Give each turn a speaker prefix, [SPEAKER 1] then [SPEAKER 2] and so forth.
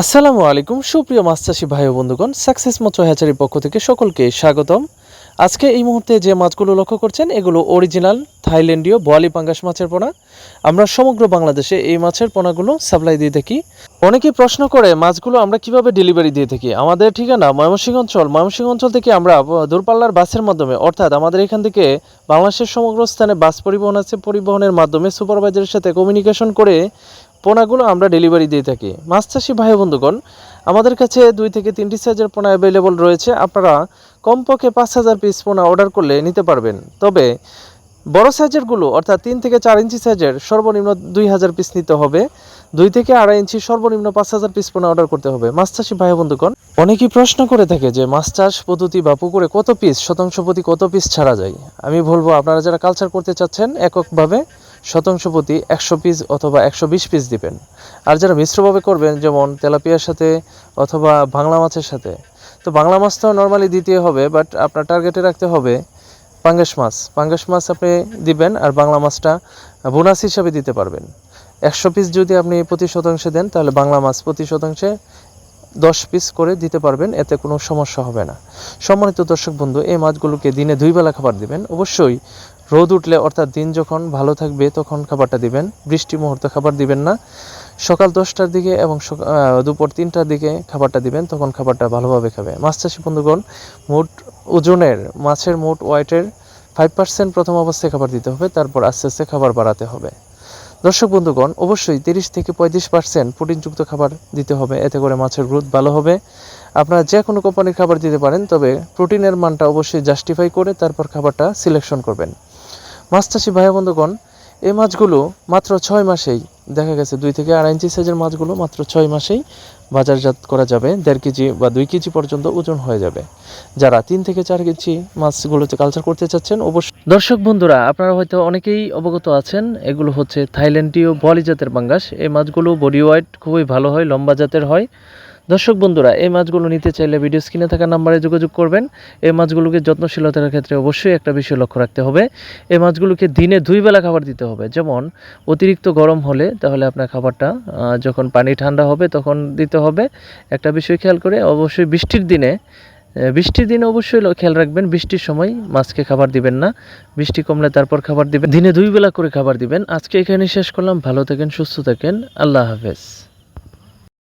[SPEAKER 1] আসসালামু আলাইকুম, সুপ্রিয় মাছ চাষি ভাই বন্ধুগণ, সাকসেস মৎস্য হ্যাচারির পক্ষ থেকে সকলকে স্বাগতম। আজকে এই মুহূর্তে যে মাছগুলো লক্ষ্য করছেন, এগুলো অরিজিনাল থাইল্যান্ডীয় বোয়ালি পাঙ্গাস মাছের পোনা। আমরা সমগ্র বাংলাদেশে এই মাছের পোনাগুলো সাপ্লাই দিয়ে থাকি। অনেকেই প্রশ্ন করে, মাছগুলো আমরা কীভাবে ডেলিভারি দিয়ে থাকি? আমাদের ঠিকানা ময়মনসিংহ অঞ্চল। ময়মনসিংহ অঞ্চল থেকে আমরা দূরপাল্লার বাসের মাধ্যমে, অর্থাৎ আমাদের এখান থেকে বাংলাদেশের সমগ্র স্থানে বাস পরিবহন আছে, পরিবহনের মাধ্যমে সুপারভাইজারের সাথে কমিউনিকেশন করে পোনাগুলো আমরা ডেলিভারি দিয়ে থাকি। মাছ চাষি ভাই বন্ধুগণ, আমাদের কাছে দুই থেকে তিনটি সাইজের পোনা অ্যাভেলেবল রয়েছে। আপনারা কমপক্ষে পাঁচ হাজার পিস পোনা অর্ডার করলে নিতে পারবেন। তবে বড় সাইজেরগুলো অর্থাৎ তিন থেকে চার ইঞ্চি সাইজের সর্বনিম্ন দুই হাজার পিস নিতে হবে। দুই থেকে আড়াই ইঞ্চি সর্বনিম্ন পাঁচ হাজার পিস পোনা অর্ডার করতে হবে। মাছ চাষি ভাই বন্ধুগণ, অনেকেই প্রশ্ন করে থাকে যে মাছ চাষ পদ্ধতি বা পুকুরে কত পিস শতাংশ প্রতি কত পিস ছাড়া যায়? আমি বলব, আপনারা যারা কালচার করতে চাচ্ছেন, এককভাবে শতাংশ প্রতি একশো পিস অথবা একশো বিশ পিস দিবেন। আর যারা মিশ্রভাবে করবেন, যেমন তেলাপিয়ার সাথে অথবা বাংলা মাছের সাথে। তো বাংলা মাছ তো নর্মালি দিতে হবে বাট আপনার টার্গেটে রাখতে হবে পাঙ্গাস মাছ। পাঙ্গাস মাছ আপনি দিবেন আর বাংলা মাছটা বোনাস হিসাবে দিতে পারবেন। একশো পিস যদি আপনি প্রতি শতাংশে দেন, তাহলে বাংলা মাছ প্রতি শতাংশে দশ পিস করে দিতে পারবেন, এতে কোনো সমস্যা হবে না। সম্মানিত দর্শক বন্ধু, এই মাছগুলোকে দিনে দুই বেলা খাবার দিবেন। অবশ্যই রোদ উঠলে অর্থাৎ দিন যখন ভালো থাকবে, তখন খাবারটা দিবেন। বৃষ্টি মুহূর্তে খাবার দিবেন না। সকাল দশটার দিকে এবং দুপুর তিনটার দিকে খাবারটা দিবেন, তখন খাবারটা ভালোভাবে খাবে। মাছ চাষি বন্ধুগণ, মোট ওজনের, মাছের মোট ওয়েটের ফাইভ পার্সেন্ট প্রথম অবস্থায় খাবার দিতে হবে, তারপর আস্তে আস্তে খাবার বাড়াতে হবে। দর্শক বন্ধুগণ, অবশ্যই তিরিশ থেকে পঁয়ত্রিশ পার্সেন্ট প্রোটিনযুক্ত খাবার দিতে হবে, এতে করে মাছের গ্রোথ ভালো হবে। আপনারা যে কোনো কোম্পানির খাবার দিতে পারেন, তবে প্রোটিনের মানটা অবশ্যই জাস্টিফাই করে তারপর খাবারটা সিলেকশন করবেন। মাছ চাষি ভাই বন্ধুগণ, এই মাছগুলো মাত্র ছয় মাসেই, দেখা গেছে দুই থেকে আড়াই ইঞ্চি সাইজের মাছগুলো মাত্র ছয় মাসেই বাজারজাত করা যাবে, দেড় কেজি বা দুই কেজি পর্যন্ত ওজন হয়ে যাবে। যারা তিন থেকে চার কেজি মাছগুলোতে কালচার করতে চাচ্ছেন, অবশ্যই দর্শক বন্ধুরা, আপনারা হয়তো অনেকেই অবগত আছেন, এগুলো হচ্ছে থাইল্যান্ডীয় বলি জাতের পাঙ্গাস এই মাছগুলো বডি ওয়াইট খুবই ভালো হয়, লম্বা জাতের হয়। দর্শক বন্ধুরা, এই মাছগুলো নিতে চাইলে ভিডিও স্ক্রিনে থাকা নাম্বারে যোগাযোগ করবেন। এই মাছগুলোকে যত্নশীলতার ক্ষেত্রে অবশ্যই একটা বিষয় লক্ষ্য রাখতে হবে। এই মাছগুলোকে দিনে দুই বেলা খাবার দিতে হবে। যেমন, অতিরিক্ত গরম হলে তাহলে আপনার খাবারটা যখন পানি ঠান্ডা হবে তখন দিতে হবে। একটা বিষয় খেয়াল করে, অবশ্যই বৃষ্টির দিনে বৃষ্টির দিনে অবশ্যই খেয়াল রাখবেন, বৃষ্টির সময় মাছকে খাবার দিবেন না। বৃষ্টি কমলে তারপর খাবার দিবেন। দিনে দুই বেলা করে খাবার দিবেন। আজকে এখানে শেষ করলাম। ভালো থাকেন, সুস্থ থাকেন। আল্লাহ হাফেজ।